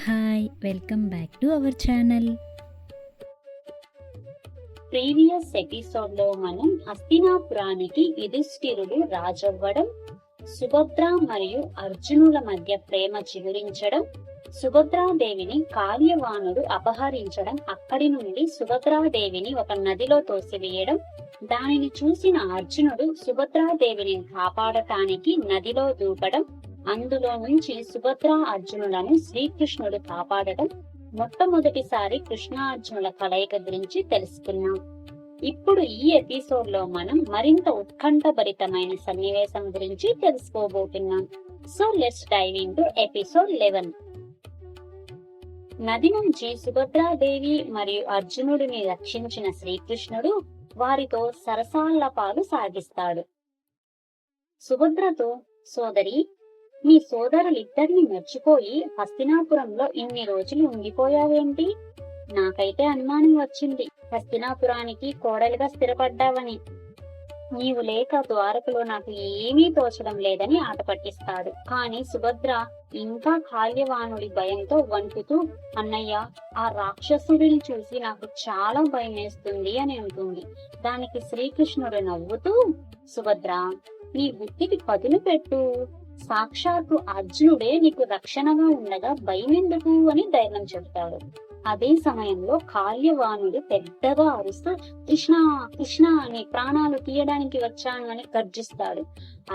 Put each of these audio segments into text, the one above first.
Hi welcome back to our channel. Previous ఎపిసోడ్లో మనం హస్తినాపురానికి యుధిష్ఠిరుడు రాజవ్వడం సుభద్ర మరియు అర్జునుల మధ్య ప్రేమ చిగురించడం సుభద్రాదేవిని కార్యవానుడు అపహరించడం అక్కడి నుండి సుభద్రాదేవిని ఒక నదిలో తోసివేయడం దానిని చూసిన అర్జునుడు సుభద్రాదేవిని కాపాడటానికి నదిలో దూకడం అందులో నుంచి సుభద్ర అర్జునులను శ్రీకృష్ణుడు కాపాడటం మొట్టమొదటిసారి కృష్ణార్జునుల కలయిక గురించి తెలుసుకున్నాం. ఇప్పుడు ఈ ఎపిసోడ్లో మనం మరింత ఉత్కంఠభరితమైన సన్నివేశం గురించి తెలుసుకోబోతున్నాం. So let's dive into episode eleven. నది నుంచి సుభద్రాదేవి మరియు అర్జునుడిని రక్షించిన శ్రీకృష్ణుడు వారితో సరసాలపాలు సాగిస్తాడు. సుభద్రతో సోదరి మీ సోదరులిద్దరిని మర్చిపోయి హస్తినాపురంలో ఇన్ని రోజులు ఉండిపోయావేంటి నాకైతే అనుమానం వచ్చింది. హస్తినాపురానికి కోడలిగా స్థిరపడ్డావని. నీవు లేక ద్వారకలో నాకు ఏమీ తోచడం లేదని ఆట పట్టిస్తాడు కానీ సుభద్ర ఇంకా కాల్యవానుడి భయంతో వణుకుతూ అన్నయ్య ఆ రాక్షసుడిని చూసి నాకు చాలా భయం వేస్తుంది అని అంటుంది. దానికి శ్రీకృష్ణుడు నవ్వుతూ సుభద్ర నీ బుద్ధికి పదులు పెట్టు. సాక్షాత్తు అర్జునుడే నీకు రక్షణగా ఉండగా భయమెందుకు అని ధైర్యం చెబుతాడు. అదే సమయంలో కాల్యవానుడు పెద్దగా అరుస్తూ కృష్ణ కృష్ణ అని ప్రాణాలు తీయడానికి వచ్చాను అని గర్జిస్తాడు.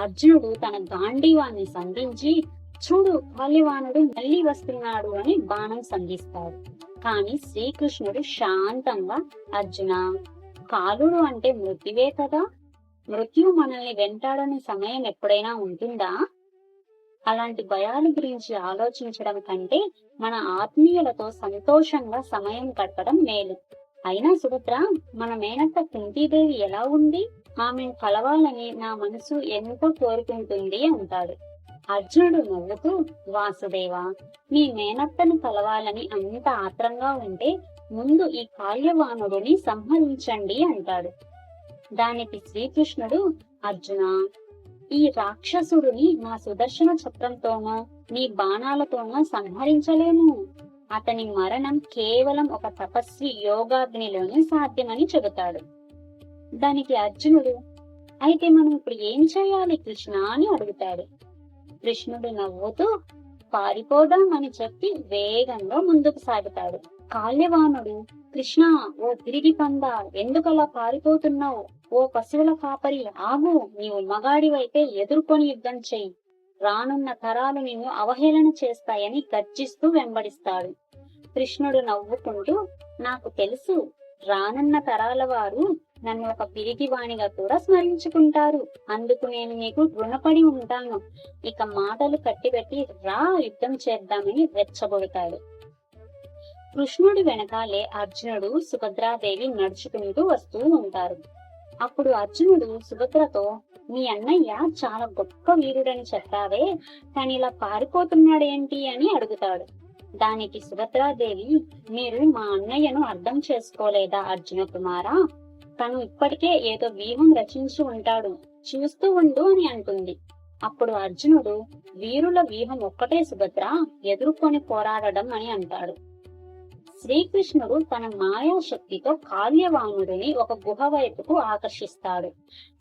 అర్జునుడు తన గాంధీవాన్ని సంధించి చూడు కాల్యవానుడు మళ్ళీ వస్తున్నాడు అని బాణం సంధిస్తాడు. కానీ శ్రీకృష్ణుడు శాంతంగా అర్జున కాలుడు అంటే మృత్యువే కదా? మృత్యు మనల్ని వెంటాడని సమయం ఎప్పుడైనా ఉంటుందా? అలాంటి భయాల గురించి ఆలోచించడం కంటే మన ఆత్మీయులతో సంతోషంగా సమయం గడపడం మేలు. అయినా సుభద్ర మన మేనత్త కుంతీదేవి ఎలా ఉంది ఆమెను కలవాలని నా మనసు ఎంతో కోరుకుంటుంది అంటాడు. అర్జునుడు నవ్వుతూ వాసుదేవ మీ మేనత్తను కలవాలని అంత ఆత్రంగా ఉంటే ముందు ఈ కాల్యవానుడిని సంహరించండి అంటాడు. దానికి శ్రీకృష్ణుడు అర్జున ఈ రాక్షసుడిని నా సుదర్శన చక్రంతోనో నీ బాణాలతోనో సంహరించలేను అతని మరణం కేవలం ఒక తపస్వి యోగాగ్నిలోనే సాధ్యమని చెబుతాడు. దానికి అర్జునుడు అయితే మనం ఇప్పుడు ఏం చేయాలి కృష్ణ? అని అడుగుతాడు. కృష్ణుడు నవ్వుతూ పారిపోదాం అని చెప్పి వేగంగా ముందుకు సాగుతాడు. కాళ్యవానుడు కృష్ణ ఓ తిరిగి పంద ఎందుకలా పారిపోతున్నావు? ఓ పశువుల కాపరి ఆగు నీవు మగాడివైతే ఎదుర్కొని యుద్ధం చెయ్యి రానున్న తరాలు నిన్ను అవహేళన చేస్తాయని గర్జిస్తూ వెంబడిస్తాడు. కృష్ణుడు నవ్వుకుంటూ నాకు తెలుసు రానున్న తరాల వారు నన్ను ఒక పిరిగివాణిగా కూడా స్మరించుకుంటారు. అందుకు నేను నీకు రుణపడి ఉంటాను. ఇక మాటలు కట్టిపెట్టి రా యుద్ధం చేద్దామని రెచ్చగొడతాడు. కృష్ణుడి వెనకాలే అర్జునుడు సుభద్రాదేవి నడుచుకుంటూ వస్తూ ఉంటారు. అప్పుడు అర్జునుడు సుభద్రతో మీ అన్నయ్య చాలా గొప్ప వీరుడని చెప్పావే కానీ ఇలా పారిపోతున్నాడేంటి అని అడుగుతాడు. దానికి సుభద్రాదేవి మీరు మా అన్నయ్యను అర్థం చేసుకోలేదా అర్జున కుమారా? తను ఇప్పటికే ఏదో వ్యూహం రచించి ఉంటాడు చూస్తూ ఉండు అని అంటుంది. అప్పుడు అర్జునుడు వీరుల వ్యూహం ఒక్కటే సుభద్ర ఎదుర్కొని పోరాడడం అని అంటాడు. శ్రీకృష్ణుడు తన మాయా శక్తితో కాల్యవానుడిని ఒక గుహ వైపుకు ఆకర్షిస్తాడు.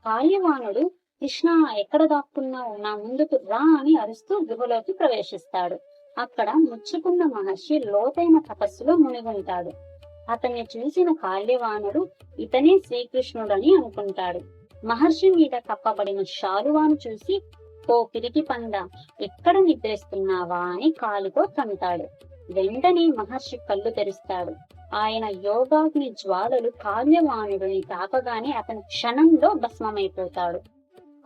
కాల్యవానుడు కృష్ణ ఎక్కడ దాక్కున్నావు? నా ముందుకు రా అని అరుస్తూ గుహలోకి ప్రవేశిస్తాడు. అక్కడ ముచ్చుకున్న మహర్షి లోతైన తపస్సులో మునిగుంటాడు. అతన్ని చూసిన కాల్యవానుడు ఇతనే శ్రీకృష్ణుడని అనుకుంటాడు. మహర్షి మీద కప్పబడిన శాలువాను చూసి ఓ పిరికి పంద ఎక్కడ నిద్రిస్తున్నావా అని కాలుతో తంతాడు వెంటనే మహర్షి కళ్ళు తెరుస్తాడు. ఆయన యోగాగ్ని జ్వాలలు కావ్యవాణుడిని తాకగానే అతను క్షణంలో భస్మమైపోతాడు.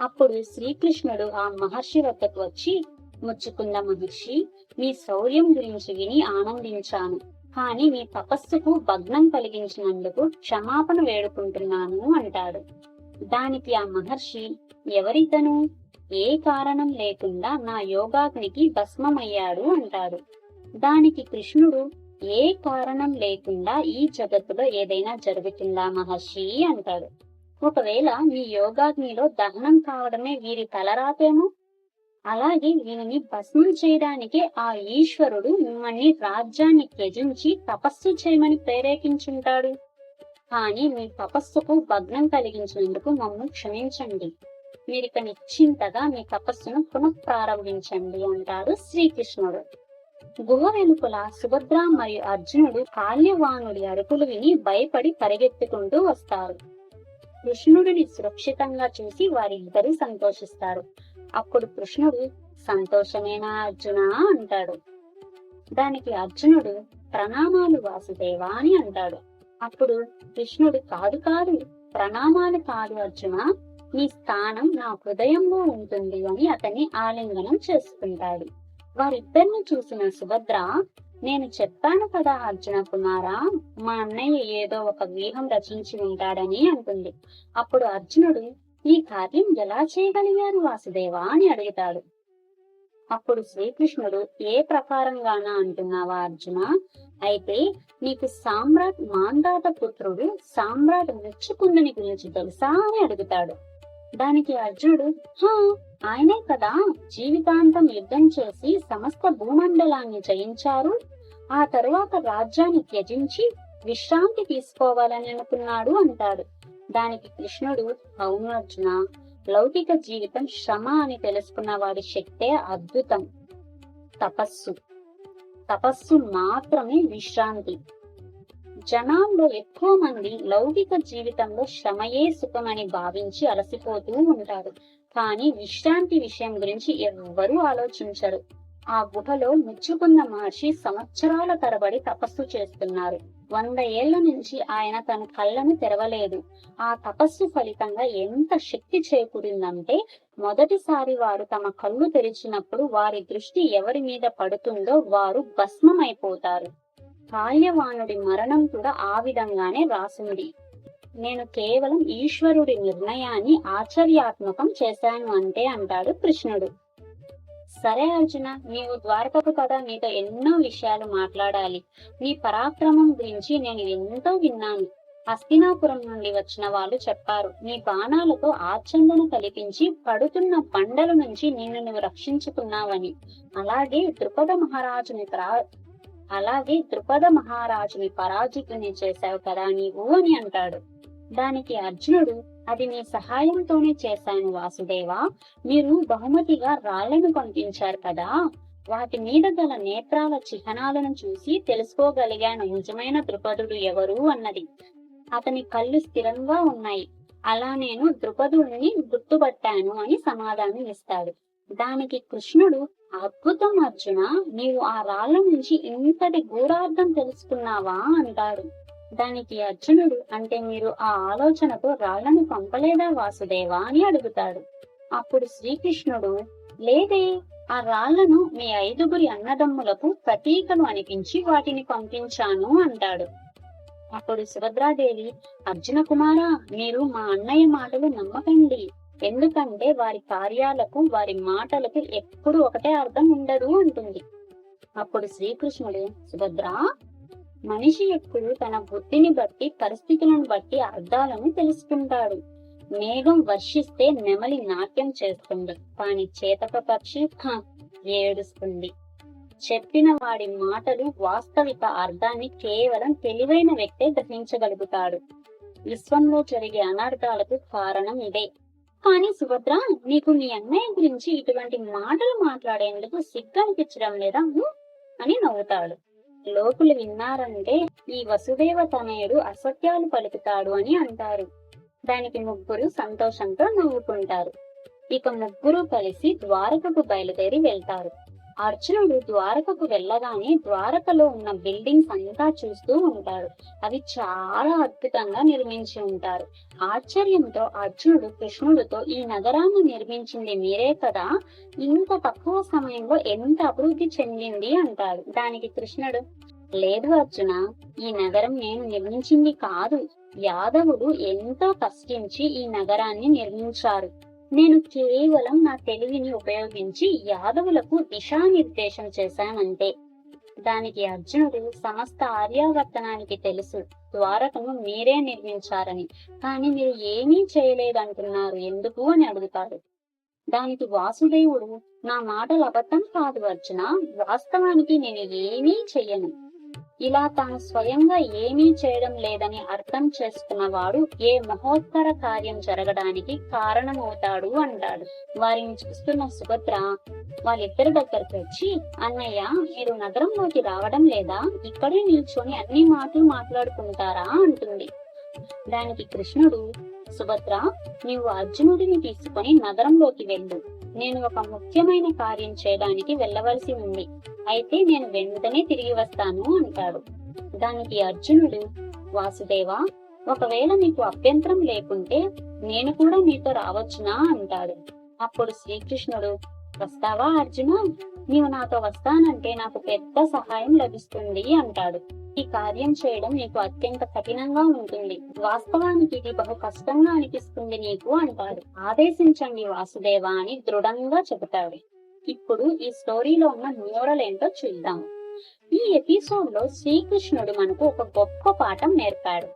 అప్పుడు శ్రీకృష్ణుడు ఆ మహర్షి వద్దకు వచ్చి ముచ్చుకున్న మహర్షి మీ శౌర్యం గురించి విని ఆనందించాను. కానీ మీ తపస్సుకు భగ్నం కలిగించినందుకు క్షమాపణ వేడుకుంటున్నాను అంటాడు. దానికి ఆ మహర్షి ఎవరితను? ఏ కారణం లేకుండా నా యోగాగ్నికి భస్మమయ్యాడు అంటాడు. దానికి కృష్ణుడు ఏ కారణం లేకుండా ఈ జగత్తులో ఏదైనా జరుగుతుందా మహర్షి అంటాడు. ఒకవేళ మీ యోగాగ్నిలో దహనం కావడమే వీరి తలరాతేమో అలాగే వీరిని భస్మం చేయడానికి ఆ ఈశ్వరుడు మిమ్మల్ని రాజ్యాన్ని త్యజించి తపస్సు చేయమని ప్రేరేపించుంటాడు. కానీ మీ తపస్సుకు భగ్నం కలిగించినందుకు మమ్మల్ని క్షమించండి. మీరిక నిశ్చింతగా మీ తపస్సును పునః ప్రారంభించండి అంటాడు శ్రీకృష్ణుడు. గుహ వెనుకల సుభద్ర మరియు అర్జునుడు కాల్యవానుడి అరుపులు విని భయపడి పరిగెత్తుకుంటూ వస్తారు. కృష్ణుడిని సురక్షితంగా చూసి వారిద్దరూ సంతోషిస్తారు. అప్పుడు కృష్ణుడు సంతోషమేనా అర్జున అంటాడు. దానికి అర్జునుడు ప్రణామాలు వాసుదేవా అని అంటాడు. అప్పుడు కృష్ణుడు కాదు కాదు ప్రణామాలు కాదు అర్జున నీ స్థానం నా హృదయంలో ఉంటుంది అని అతన్ని ఆలింగనం చేసుకుంటాడు. వారిద్దరిని చూసిన సుభద్ర నేను చెప్పాను కదా అర్జున కుమారా మా అన్నయ్య ఏదో ఒక వ్యూహం రచించి ఉంటాడని అంటుంది అప్పుడు అర్జునుడు ఈ కార్యం ఎలా చేయగలిగారు వాసుదేవా అని అడుగుతాడు. అప్పుడు శ్రీకృష్ణుడు ఏ ప్రకారంగానా అంటున్నావా అర్జున? అయితే నీకు సామ్రాట్ మాందాత పుత్రుడు సామ్రాట్ మెచ్చుకుందని గురించి తెలుసా అని అడుగుతాడు. దానికి అర్జునుడు హా ఆయనే కదా జీవితాంతం యుద్ధం చేసి సమస్త భూమండలాన్ని జయించారు. ఆ తరువాత రాజ్యాన్ని త్యజించి విశ్రాంతి తీసుకోవాలని అనుకున్నాడు అంటాడు. దానికి కృష్ణుడు అవును అర్జున లౌకిక జీవితం శ్రమ అని తెలుసుకున్న వాడి శక్తే అద్భుతం. తపస్సు. తపస్సు మాత్రమే విశ్రాంతి. జనాల్లో ఎక్కువ మంది లౌకిక జీవితంలో శ్రమయే సుఖమని భావించి అలసిపోతూ ఉంటారు. కానీ విశ్రాంతి విషయం గురించి ఎవ్వరూ ఆలోచించరు. ఆ గుహలో ముచ్చుకున్న మహర్షి సంవత్సరాల తరబడి తపస్సు చేస్తున్నారు. వంద ఏళ్ళ నుంచి ఆయన తన కళ్ళను తెరవలేదు. ఆ తపస్సు ఫలితంగా ఎంత శక్తి చేకూరిందంటే మొదటిసారి వారు తమ కళ్ళు తెరిచినప్పుడు వారి దృష్టి ఎవరి మీద పడుతుందో వారు భస్మమైపోతారు. కాల్యవానుడి మరణం కూడా ఆ విధంగానే రాసుంది నేను కేవలం ఈశ్వరుడి నిర్ణయాన్ని ఆశ్చర్యాత్మకం చేశాను అంటే అంటాడు కృష్ణుడు. సరే అర్జున నీవు ద్వారకకు కదా నీతో ఎన్నో విషయాలు మాట్లాడాలి. నీ పరాక్రమం గురించి నేను ఎంతో విన్నాను. హస్తినాపురం నుండి వచ్చిన వాళ్ళు చెప్పారు నీ బాణాలతో ఆచందన కల్పించి పడుతున్న పండల నుంచి నిన్ను నువ్వు రక్షించుకున్నావని. అలాగే ద్రుపద మహారాజుని అలాగే ద్రుపద మహారాజుని పరాజితుని చేశావు కదా నీవు అని అంటాడు. దానికి అర్జునుడు అది నీ సహాయంతోనే చేశాను వాసుదేవా మీరు బహుమతిగా రాళ్ళను పంపించారు కదా వాటి మీద గల నేత్రాల చిహ్నాలను చూసి తెలుసుకోగలిగాను నిజమైన ద్రుపదుడు ఎవరు అన్నది. అతని కళ్ళు స్థిరంగా ఉన్నాయి. అలా నేను ద్రుపదుడిని గుర్తుపట్టాను అని సమాధానం ఇస్తాడు దానికి కృష్ణుడు అద్భుతం అర్జున. నీవు ఆ రాళ్ళ నుంచి ఇంతటి గూఢార్థం తెలుసుకున్నావా? అంటాడు. దానికి అర్జునుడు అంటే మీరు ఆ ఆలోచనతో రాళ్ళను పంపలేదా వాసుదేవా? అని అడుగుతాడు. అప్పుడు శ్రీకృష్ణుడు లేదే ఆ రాళ్ళను మీ ఐదుగురి అన్నదమ్ములకు ప్రతీకలు అనిపించి వాటిని పంపించాను అంటాడు. అప్పుడు సుభద్రాదేవి అర్జున కుమారా మీరు మా అన్నయ్య మాటలు నమ్మకండి. ఎందుకంటే వారి కార్యాలకు వారి మాటలకు ఎప్పుడు ఒకటే అర్థం ఉండదు అంటుంది. అప్పుడు శ్రీకృష్ణుడు సుభద్ర మనిషి ఎప్పుడు తన బుద్ధిని బట్టి పరిస్థితులను బట్టి అర్థాలను తెలుసుకుంటాడు. మేఘం వర్షిస్తే నెమలి నాట్యం చేస్తుంది. కాని చేతక పక్షి ఏడుస్తుంది. చెప్పిన వాడి మాటలు వాస్తవిక అర్థాన్ని కేవలం తెలివైన వ్యక్తే గ్రహించగలుగుతాడు. విశ్వంలో జరిగే అనర్థాలకు కారణం ఇదే. కానీ సుభద్ర నీకు మీ అన్నయ్య గురించి ఇటువంటి మాటలు మాట్లాడేందుకు సిగ్గు అనిపించడం లేదా అని నవ్వుతాడు. లోకులు విన్నారంటే ఈ వసుదేవ తనయుడు అసత్యాలు పలుకుతాడు అని అంటారు. దానికి ముగ్గురు సంతోషంతో నవ్వుకుంటారు. ఇక ముగ్గురు కలిసి ద్వారకకు బయలుదేరి వెళ్తారు. అర్జునుడు ద్వారకకు వెళ్ళగానే ద్వారకలో ఉన్న బిల్డింగ్స్ అంతా చూస్తూ ఉంటాడు. అవి చాలా అద్భుతంగా నిర్మించి ఉంటారు. ఆశ్చర్యంతో అర్జునుడు కృష్ణుడితో ఈ నగరాన్ని నిర్మించింది మీరే కదా? ఇంత తక్కువ సమయంలో ఎంత అభివృద్ధి చెందింది? అంటాడు. దానికి కృష్ణుడు లేదు అర్జున ఈ నగరం నేను నిర్మించింది కాదు. యాదవుడు ఎంతో కష్టించి ఈ నగరాన్ని నిర్మించారు. నేను కేవలం నా తెలివిని ఉపయోగించి యాదవులకు దిశానిర్దేశం చేశానంటే దానికి అర్జునుడు సమస్త ఆర్యావర్తనానికి తెలుసు. ద్వారకను మీరే నిర్మించారని. కానీ మీరు ఏమీ చేయలేదంటున్నారు ఎందుకు అని అడుగుతాడు. దానికి వాసుదేవుడు నా మాటలు అబద్ధం కాదు అర్జున వాస్తవానికి నేను ఏమీ చెయ్యను. ఇలా తాను స్వయంగా ఏమీ చేయడం లేదని అర్థం చేసుకున్నవాడు ఏ మహోత్తర కార్యం జరగడానికి కారణమవుతాడు అంటాడు. వారిని చూస్తున్న సుభద్ర వాళ్ళిద్దరి దగ్గరకు వచ్చి అన్నయ్య మీరు నగరంలోకి రావడం లేదా? ఇక్కడే నిల్చొని అన్ని మాటలు మాట్లాడుకుంటారా? అంటుంది. దానికి కృష్ణుడు సుభద్ర నీవు అర్జునుడిని తీసుకుని నగరంలోకి వెళ్ళు. నేను ఒక ముఖ్యమైన కార్యం చేయడానికి వెళ్ళవలసి ఉంది. అయితే నేను వెంటనే తిరిగి వస్తాను అంటాడు. దానికి అర్జునుడు వాసుదేవా ఒకవేళ నీకు అభ్యంతరం లేకుంటే నేను కూడా నీతో రావచ్చునా? అంటాడు. అప్పుడు శ్రీకృష్ణుడు వస్తావా అర్జున? నీవు నాతో వస్తానంటే నాకు పెద్ద సహాయం లభిస్తుంది అంటాడు. ఈ కార్యం చేయడం నీకు అత్యంత కఠినంగా ఉంటుంది. వాస్తవానికి ఇది బహు కష్టంగా అనిపిస్తుంది నీకు అంటాడు. ఆదేశించండి వాసుదేవా అని దృఢంగా చెబుతాడు. ఇప్పుడు ఈ స్టోరీలో ఉన్న న్యూరల్ ఏంటో చూద్దాం. ఈ ఎపిసోడ్లో శ్రీకృష్ణుడు మనకు ఒక గొప్ప పాఠం నేర్పాడు.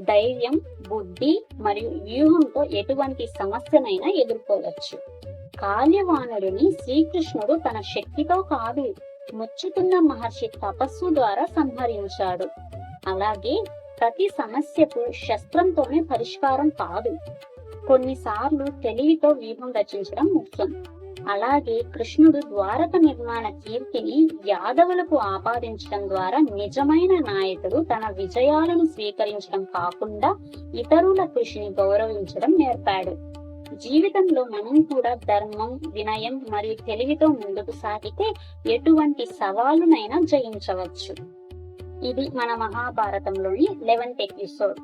ధైర్యం బుద్ధి మరియు వ్యూహంతో ఎటువంటి సమస్యనైనా ఎదుర్కోవచ్చు. కాల్యవానుడిని శ్రీకృష్ణుడు తన శక్తితో కాదు ముచ్చుతున్న మహర్షి తపస్సు ద్వారా సంహరించాడు. అలాగే ప్రతి సమస్యకు శస్త్రంతోనే పరిష్కారం కాదు. కొన్నిసార్లు తెలివితో వ్యూహం రచించడం ముఖ్యం. అలాగే కృష్ణుడు ద్వారక నిర్మాణ కీర్తిని యాదవులకు ఆపాదించడం ద్వారా నిజమైన నాయకుడు తన విజయాలను స్వీకరించడం కాకుండా ఇతరుల కృషిని గౌరవించడం నేర్పాడు. జీవితంలో మనం కూడా ధర్మం వినయం మరియు తెలివితో ముందుకు సాగితే ఎటువంటి సవాలునైనా జయించవచ్చు. ఇది మన మహాభారతంలోని లెవెన్త్ ఎపిసోడ్.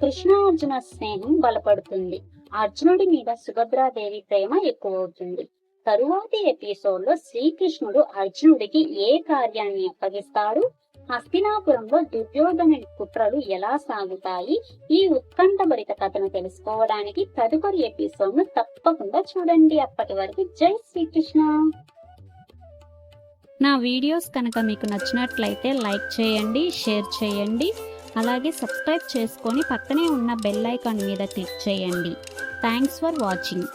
కృష్ణార్జున స్నేహం బలపడుతుంది. అర్జునుడి మీద సుభద్రాదేవి ప్రేమ ఎక్కువవుతుంది. తరువాతి ఎపిసోడ్లో శ్రీకృష్ణుడు అర్జునుడికి ఏ కార్యాన్ని అప్పగిస్తాడు? హస్తినాపురంలో దుర్యోధను కుట్రలు ఎలా సాగుతాయి? ఈ ఉత్కంఠభరిత కథను తెలుసుకోవడానికి తదుపరి ఎపిసోడ్ను తప్పకుండా చూడండి. అప్పటి వరకు జై శ్రీకృష్ణ. నా వీడియోస్ కనుక మీకు నచ్చినట్లయితే లైక్ చేయండి షేర్ చేయండి. అలాగే సబ్స్క్రైబ్ చేసుకొని పక్కనే ఉన్న బెల్ ఐకాన్ మీద క్లిక్ చేయండి. Thanks for watching.